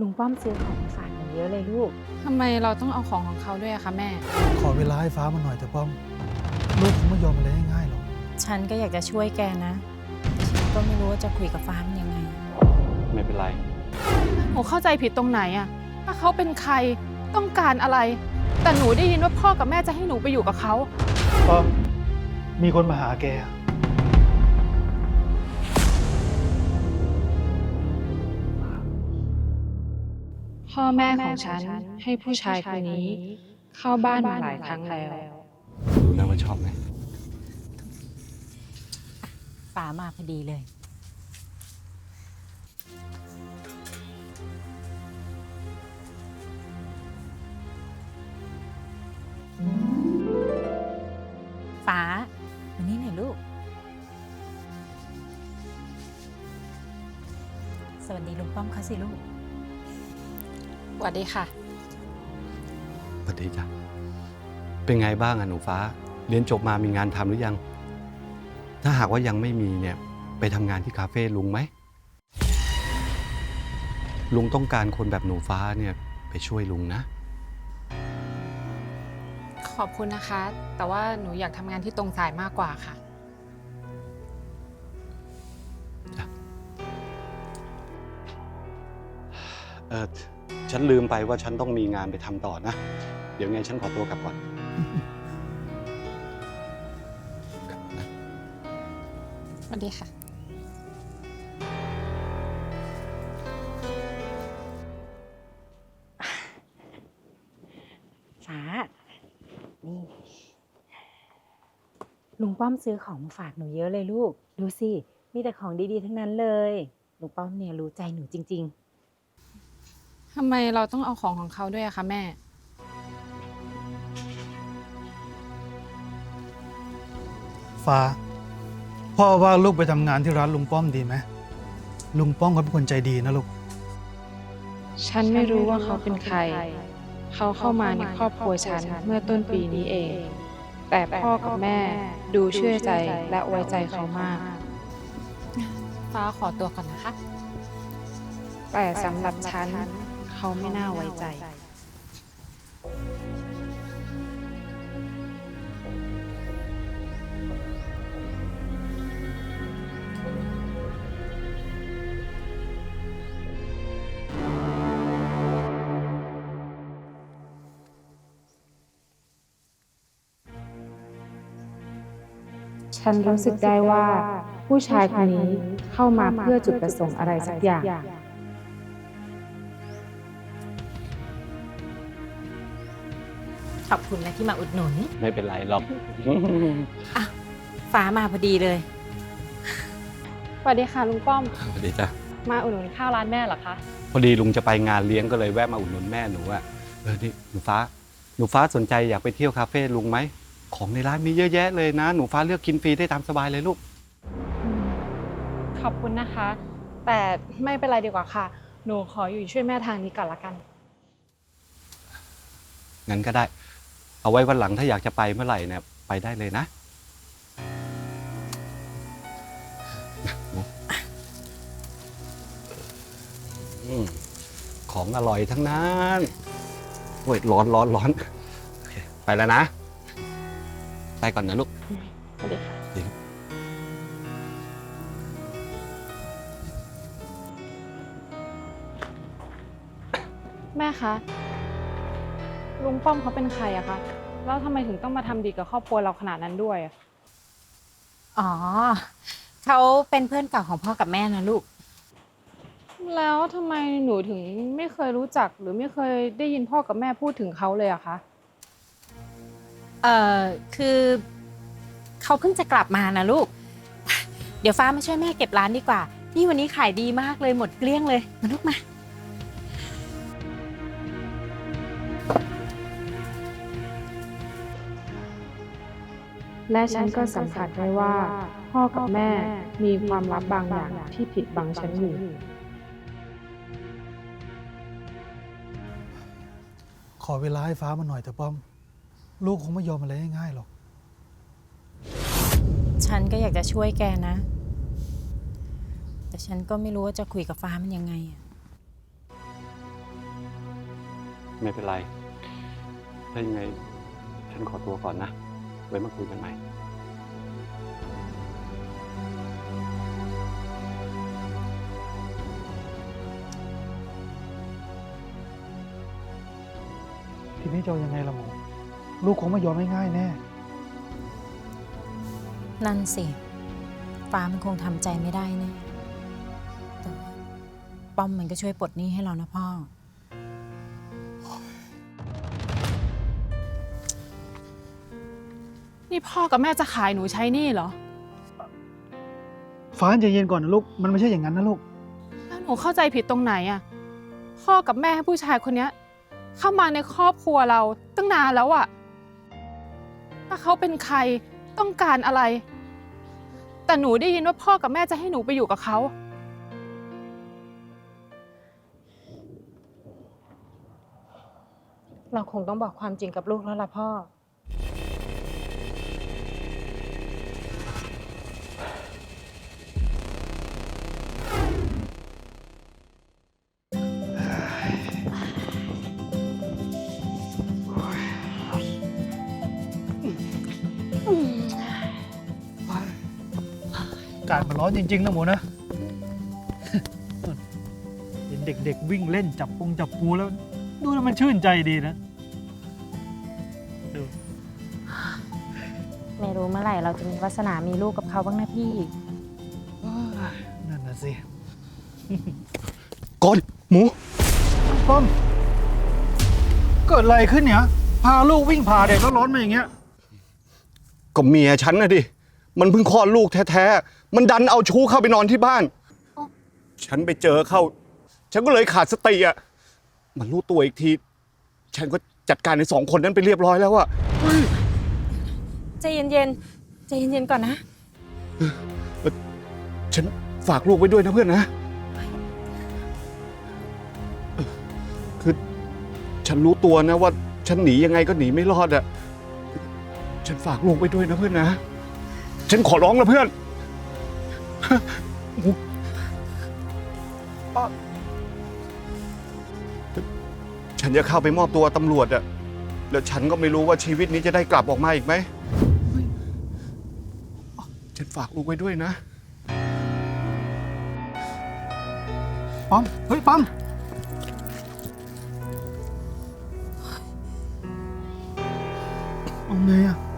ลุงป้อมซื้อของมาฝากหนูเยอะเลยลูก ทำไมเราต้องเอาของของเขาด้วยอะคะแม่ ขอเวลาให้ฟ้ามันหน่อยเถอะป้อม ลูกคงไม่ยอมอะไรง่ายๆหรอก ฉันก็อยากจะช่วยแกนะแต่ฉันก็ไม่รู้ว่าจะคุยกับฟ้ามันยังไง ไม่เป็นไร หนูเข้าใจผิดตรงไหนอะว่าเขาเป็นใครต้องการอะไร แต่หนูได้ยินว่าพ่อกับแม่จะให้หนูไปอยู่กับเขา ป้อม มีคนมาหาแก พ่อแม่ของฉันให้ผู้ชายคนนี้ เข้าบ้านมาหลายครั้งแล้ว รู้นะว่าชอบไหมฟ้ามาพอดีเลยฟ้าวันนี้หน่อยลูก สวัสดีลุงป้อมเขาสิลูก สวัสดีค่ะ สวัสดีจ้ะเป็นไงบ้างอะหนูฟ้า เรียนจบมามีงานทำหรือยัง ถ้าหากว่ายังไม่มีเนี่ย ไปทำงานที่คาเฟ่ลุงไหม ลุงต้องการคนแบบหนูฟ้าเนี่ยไปช่วยลุงนะ ขอบคุณนะคะ แต่ว่าหนูอยากทำงานที่ตรงสายมากกว่าค่ะ เออ ฉันลืมไปว่าฉันต้องมีงานไปทำต่อนะ เดี๋ยวไงฉันขอตัวกลับก่อน สวัสดีค่ะฟ้านี่ ลุงป้อมซื้อของมาฝากหนูเยอะเลยลูก ดูสิ มีแต่ของดีๆ ทั้งนั้นเลย ลุงป้อมเนี่ยรู้ใจหนูจริง ๆ ทำไมเราต้องเอาของของเขาด้วยอะคะแม่ ฟ้า พ่อว่าลูกไปทำงานที่ร้านลุงป้อมดีไหมลุงป้อมเขาเป็นคนใจดีนะลูก ฉันไม่รู้ว่าเขาเป็นใคร เขาเข้ามาในครอบครัวฉันเมื่อต้นปีนี้เอง แต่พ่อกับแม่ดูเชื่อใจและไว้ใจเขามาก ฟ้าขอตัวก่อนนะคะ แต่สำหรับฉัน เขาไม่น่าไว้ใจ ฉันรู้สึกได้ว่า ผู้ชายคนนี้เข้ามาเพื่อจุดประสงค์อะไรสักอย่าง ขอบคุณนะที่มาอุดหนุน ไม่เป็นไรหรอก ฟ้ามาพอดีเลย สวัสดีค่ะลุงป้อม สวัสดีจ้ะมาอุดหนุนข้าวร้านแม่เหรอคะ พอดีลุงจะไปงานเลี้ยงก็เลยแวะมาอุดหนุนแม่หนูอะเออนี่หนูฟ้า หนูฟ้าสนใจอยากไปเที่ยวคาเฟ่ลุงไหม ของในร้านมีเยอะแยะเลยนะ หนูฟ้าเลือกกินฟรีได้ตามสบายเลยลูก ขอบคุณนะคะ แต่ไม่เป็นไรดีกว่าค่ะ หนูขออยู่ช่วยแม่ทางนี้ก่อนละกัน งั้นก็ได้ เอาไว้วันหลังถ้าอยากจะไปเมื่อไหร่เนี่ยไปได้เลยนะอืมของอร่อยทั้งนั้นโอ้ยร้อนร้อนร้อนโอเคไปแล้วนะ ไปก่อนนะลูก สวัสดีค่ะดีครับแม่คะ ลุงป้อมเขาเป็นใครอะคะ แล้วทำไมถึงต้องมาทำดีกับครอบครัวเราขนาดนั้นด้วยอะอ๋อ เขาเป็นเพื่อนเก่าของพ่อกับแม่นะลูก แล้วทำไมหนูถึงไม่เคยรู้จักหรือไม่เคยได้ยินพ่อกับแม่พูดถึงเขาเลยอะคะ เอ่อ คือเขาเพิ่งจะกลับมานะลูก เดี๋ยวฟ้ามาช่วยแม่เก็บร้านดีกว่า นี่วันนี้ขายดีมากเลยหมดเกลี้ยงเลย มาลูกมา และฉันก็สัมผัสได้ว่า พ่อกับแม่มีความลับบางอย่างที่ผิดบังฉันอยู่ ขอเวลาให้ฟ้ามันหน่อยเถอะป้อม ลูกคงไม่ยอมอะไรง่ายๆหรอก ฉันก็อยากจะช่วยแกนะ แต่ฉันก็ไม่รู้ว่าจะคุยกับฟ้ามันยังไงอะไม่เป็นไร ถ้ายังไง ฉันขอตัวก่อนนะ ไว้มาคุยกันใหม่ทีนี้จะเอายังไงล่ะหมูลูกคงไม่ยอมง่ายๆแน่ นั่นสิฟ้ามันคงทำใจไม่ได้แน่แต่ว่าป้อมมันก็ช่วยปลดหนี้ให้เรานะพ่อ นี่พ่อกับแม่จะขายหนูใช้หนี่เหรอ ฟ้าใจเย็นก่อนนะลูก มันไม่ใช่อย่างนั้นนะลูก แล้วหนูเข้าใจผิดตรงไหนอะพ่อกับแม่ให้ผู้ชายคนเนี้ย เข้ามาในครอบครัวเราตั้งนานแล้วอะถ้าเขาเป็นใครต้องการอะไร แต่หนูได้ยินว่าพ่อกับแม่จะให้หนูไปอยู่กับเขา เราคงต้องบอกความจริงกับลูกแล้วล่ะพ่อ ร้อนจริงๆนะหมูนะ เห็นเด็กๆวิ่งเล่นจับปงจับปูแล้ว ดูแล้วมันชื่นใจดีนะ ดูไม่รู้เมื่อไหร่เราจะมีวาสนามีลูกกับเขาบ้างนะพี่นั่นน่ะสิก่อนหมูป้อม เกิดอะไรขึ้นเนี่ย พาลูกวิ่งผ่าเด็กแล้วร้อนมาอย่างเงี้ย ก็เมียฉันนะดิ มันเพิ่งคลอดลูกแท้ๆ มันดันเอาชู้เข้าไปนอนที่บ้าน ฉันไปเจอเข้า ฉันก็เลยขาดสติอะ มันรู้ตัวอีกที ฉันก็จัดการในสองคนนั้นไปเรียบร้อยแล้วอะใจเย็นๆ ใจเย็นๆ ก่อนนะ ฉันฝากลูกไว้ด้วยนะเพื่อนนะเออคือฉันรู้ตัวนะว่า ฉันหนียังไงก็หนีไม่รอดอะฉันฝากลูกไว้ด้วยนะเพื่อนนะ ฉันขอร้องนะเพื่อน ฉันจะเข้าไปมอบตัวตำรวจอะแล้วฉันก็ไม่รู้ว่าชีวิตนี้จะได้กลับออกมาอีกไหม ฉันฝากลูกไว้ด้วยนะ ป้อม เฮ้ย ป้อม เอาไงอะ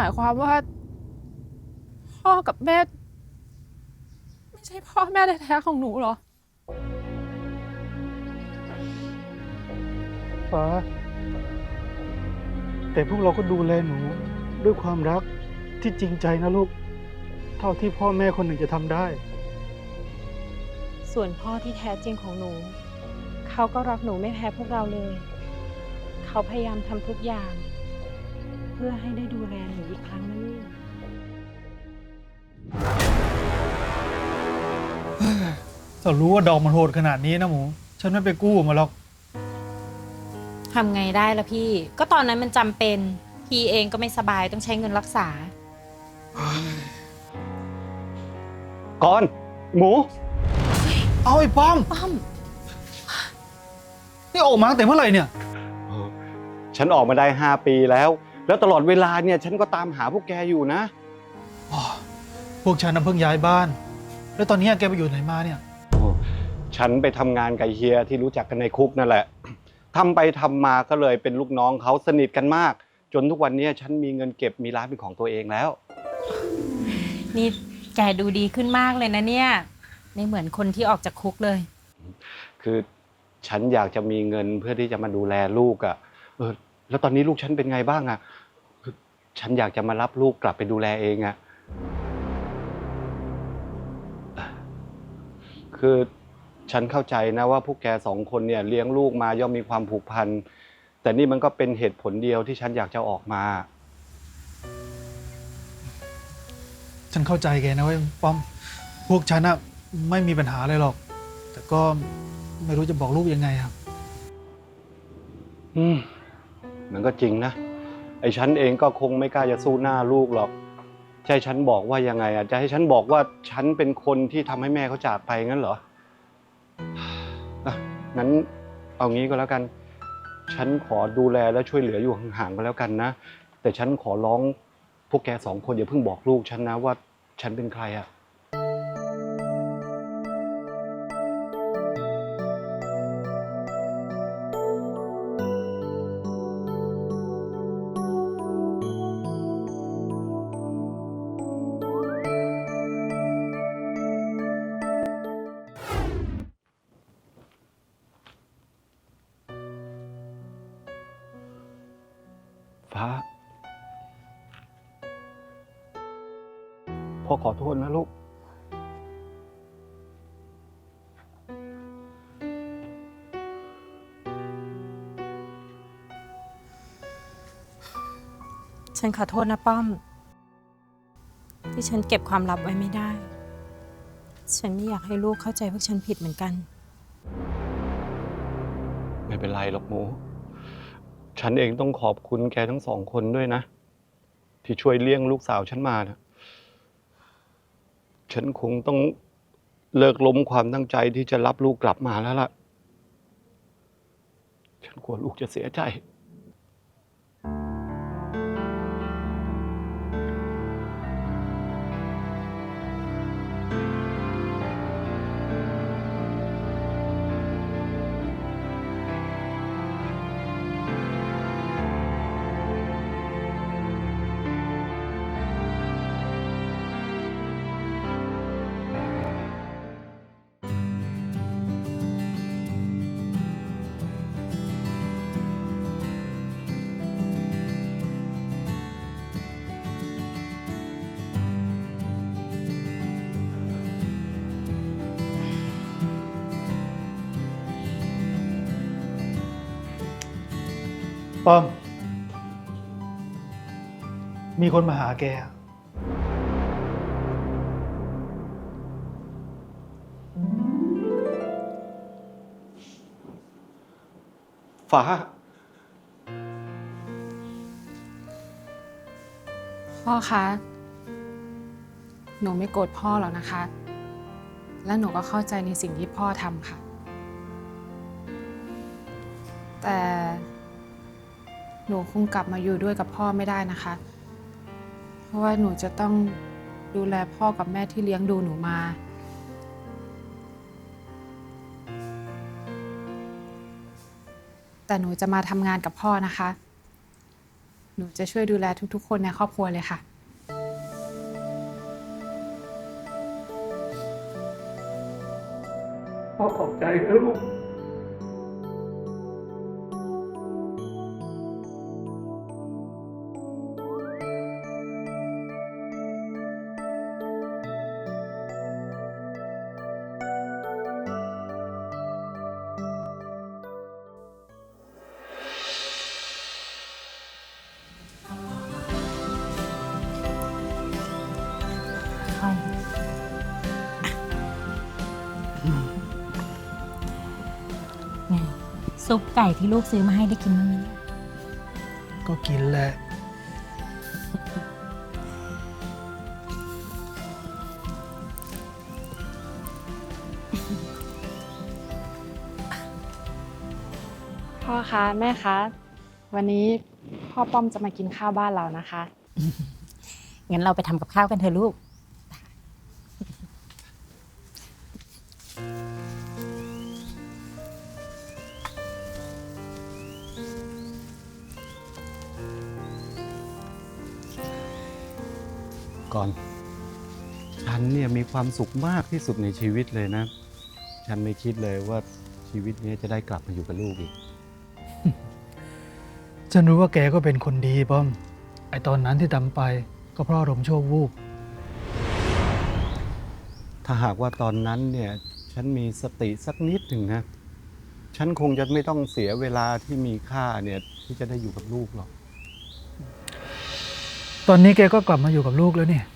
หมายความว่า พ่อกับแม่ ไม่ใช่พ่อแม่แท้ๆของหนูเหรอ ฟ้า แต่พวกเราก็ดูแลหนูด้วยความรักที่จริงใจนะลูก เท่าที่พ่อแม่คนหนึ่งจะทำได้ ส่วนพ่อที่แท้จริงของหนู เขาก็รักหนูไม่แพ้พวกเราเลย เขาพยายามทำทุกอย่าง เพื่อให้ได้ดูแลหนูอีกครั้งนะลูกถ้ารู้ว่าดอกมันโหดขนาดนี้นะหมู ฉันไม่ไปกู้มาหรอก ทำไงได้ล่ะพี่ ก็ตอนนั้นมันจำเป็น พี่เองก็ไม่สบายต้องใช้เงินรักษา ก่อน หมู เอาไอ้ป้อม ป้อม นี่ออกมาตั้งแต่เมื่อไหร่เนี่ย ฉันออกมาได้ 5 ปีแล้ว แล้วตลอดเวลาเนี่ยฉันก็ตามหาพวกแกอยู่นะ อ๋อพวกฉันน่ะเพิ่งย้ายบ้าน แล้วตอนนี้แกไปอยู่ไหนมาเนี่ย ฉันไปทำงานกับเฮียที่รู้จักกันในคุกนั่นแหละ ทำไปทำมาก็เลยเป็นลูกน้องเขาสนิทกันมาก จนทุกวันนี้ฉันมีเงินเก็บมีร้านเป็นของตัวเองแล้ว นี่แกดูดีขึ้นมากเลยนะเนี่ย ไม่เหมือนคนที่ออกจากคุกเลย คือฉันอยากจะมีเงินเพื่อที่จะมาดูแลลูกอะ่ะ เออ แล้วตอนนี้ลูกฉันเป็นไงบ้างอะ่ะคือ ฉันอยากจะมารับลูกกลับไปดูแลเองอะ่ะคือฉันเข้าใจนะว่าพวกแกสองคนเนี่ยเลี้ยงลูกมาย่อมมีความผูกพัน แต่นี่มันก็เป็นเหตุผลเดียวที่ฉันอยากจะออกมา ฉันเข้าใจแกนะเว้ยป้อม พวกฉันอะไม่มีปัญหาอะไรหรอก แต่ก็ไม่รู้จะบอกลูกยังไงครับ อืมมันก็จริงนะ ไอ้ฉันเองก็คงไม่กล้าจะสู้หน้าลูกหรอกจะให้ฉันบอกว่ายังไงอะจะให้ฉันบอกว่าฉันเป็นคนที่ทำให้แม่เขาจากไปงั้นเหรออะงั้นเอางี้ก็แล้วกัน ฉันขอดูแลและช่วยเหลืออยู่ห่างๆก็แล้วกันนะ แต่ฉันขอร้องพวกแกสองคนอย่าเพิ่งบอกลูกฉันนะว่าฉันเป็นใครอะ ฉันขอโทษนะป้อม ที่ฉันเก็บความลับไว้ไม่ได้ ฉันไม่อยากให้ลูกเข้าใจพวกฉันผิดเหมือนกัน ไม่เป็นไรหรอกหมู ฉันเองต้องขอบคุณแกทั้งสองคนด้วยนะ ที่ช่วยเลี้ยงลูกสาวฉันมานะฉันคงต้องเลิกล้มความตั้งใจที่จะรับลูกกลับมาแล้วล่ะ ฉันกลัวลูกจะเสียใจ ป้อม มีคนมาหาแก ฟ้า พ่อคะ หนูไม่โกรธพ่อหรอกนะคะ และหนูก็เข้าใจในสิ่งที่พ่อทำค่ะ แต่ หนูคงกลับมาอยู่ด้วยกับพ่อไม่ได้นะคะ เพราะว่าหนูจะต้องดูแลพ่อกับแม่ที่เลี้ยงดูหนูมา แต่หนูจะมาทำงานกับพ่อนะคะ หนูจะช่วยดูแลทุก ๆ คนในครอบครัวเลยค่ะ พ่อขอบใจนะลูก ซุปไก่ที่ลูกซื้อมาให้ได้กินบ้างไหมเนี่ยก็กินแหละ พ่อคะแม่คะวันนี้พ่อป้อมจะมากินข้าวบ้านเรานะคะ งั้นเราไปทำกับข้าวกันเถอะลูก ความสุขมากที่สุดในชีวิตเลยนะ ฉันไม่คิดเลยว่าชีวิตนี้จะได้กลับมาอยู่กับลูกอีก ฉันรู้ว่าแกก็เป็นคนดีป้อม ไอตอนนั้นที่ทำไปก็เพราะอารมณ์โชควูบ ถ้าหากว่าตอนนั้นเนี่ยฉันมีสติสักนิดหนึ่งนะ ฉันคงจะไม่ต้องเสียเวลาที่มีค่าเนี่ยที่จะได้อยู่กับลูกหรอก ตอนนี้แกก็กลับมาอยู่กับลูกแล้วเนี่ย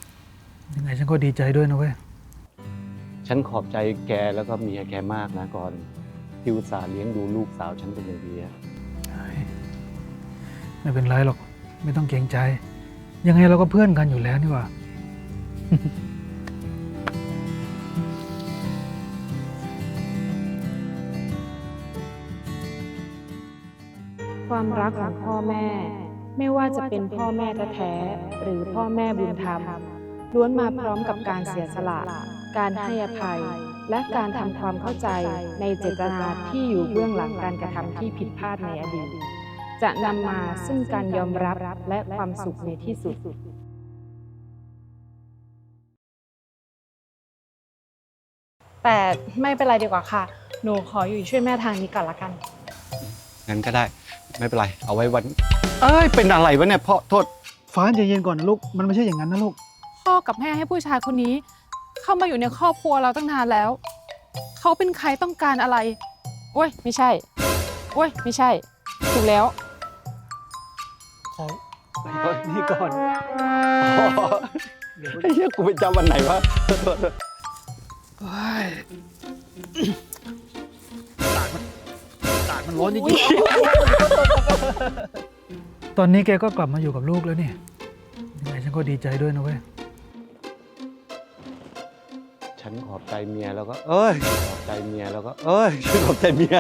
ยังไงฉันก็ดีใจด้วยนะเว้ย ฉันขอบใจแกแล้วก็เมียแกมากนะก่อนที่อุตส่าห์เลี้ยงดูลูกสาวฉันเป็นอย่างดีอะไม่เป็นไรหรอก ไม่ต้องเกรงใจ ยังไงเราก็เพื่อนกันอยู่แล้วนี่ว่า ความรักของพ่อแม่ ไม่ว่าจะเป็นพ่อแม่แท้ๆหรือพ่อแม่บุญธรรมล้วนมาพร้อมกับการเสียสละ การให้อภัย และการทำความเข้าใจในเจตนาที่อยู่เบื้องหลังการกระทำที่ผิดพลาดในอดีต จะนำมาซึ่งการยอมรับและความสุขในที่สุดแต่ไม่เป็นไรดีกว่าค่ะ หนูขออยู่ช่วยแม่ทางนี้ก่อนละกัน งั้นก็ได้ ไม่เป็นไร เอาไว้วัน เอ้ย เป็นอะไรวะเนี่ยพ่อโทษ ฟ้าใจเย็นก่อนนะลูก มันไม่ใช่อย่างนั้นนะลูก พ่อกับแม่ให้ผู้ชายคนนี้ เข้ามาอยู่ในครอบครัวเราตั้งนานแล้ว เขาเป็นใครต้องการอะไรโอ้ยไม่ใช่โอ้ยไม่ใช่ ถูกแล้ว ขอนี่ก่อนไอ้เหี้ยกูไปจำวันไหนวะโทษโทษโทษเฮ้ยตากมันตากมันร้อนจริงๆตอนนี้แกก็กลับมาอยู่กับลูกแล้วเนี่ยยังไงฉันก็ดีใจด้วยนะเว้ย ฉันขอบใจเมียแล้วก็ เอ้ยขอบใจเมียแล้วก็ เอ้ยฉันขอบใจเมีย